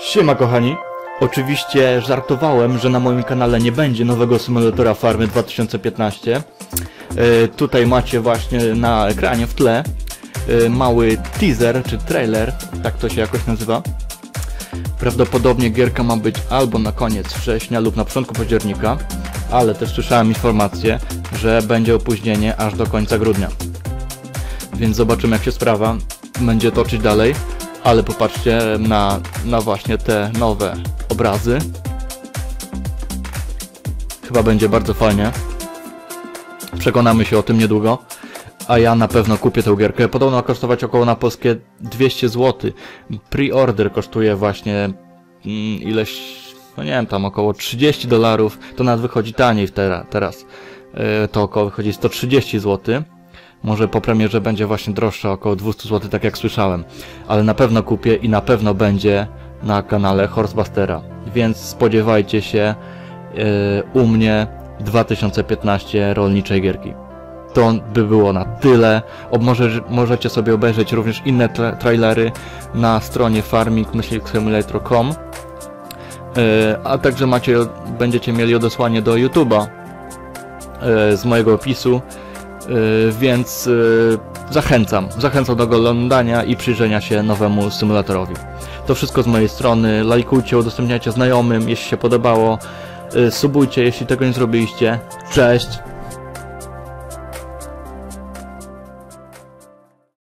Siema kochani. Oczywiście żartowałem, że na moim kanale nie będzie nowego symulatora farmy 2015. E, tutaj macie właśnie na ekranie w tle e, mały teaser czy trailer, tak to się jakoś nazywa. Prawdopodobnie gierka ma być albo na koniec września lub na początku października, ale też słyszałem informację, że będzie opóźnienie aż do końca grudnia. Więc zobaczymy jak się sprawa będzie toczyć dalej, ale popatrzcie na, na właśnie te nowe obrazy. Chyba będzie bardzo fajnie. Przekonamy się o tym niedługo. A ja na pewno kupię tę gierkę. Podobno kosztować około na polskie 200 zł. Pre-order kosztuje właśnie mm, ileś, no nie wiem, tam około 30 dolarów. To nawet wychodzi taniej tera, teraz. Yy, to około wychodzi 130 zł. Może po premierze będzie właśnie droższa, około 200 zł, tak jak słyszałem. Ale na pewno kupię i na pewno będzie na kanale Horsebustera. Więc spodziewajcie się yy, u mnie 2015 rolniczej gierki. To by było na tyle. O, może, możecie sobie obejrzeć również inne tra trailery na stronie farming.simulator.com yy, a także macie, będziecie mieli odesłanie do YouTube'a yy, z mojego opisu, więc yy, zachęcam. Zachęcam do oglądania i przyjrzenia się nowemu symulatorowi. To wszystko z mojej strony. Lajkujcie, udostępniajcie znajomym, jeśli się podobało. Yy, subujcie, jeśli tego nie zrobiliście. Cześć!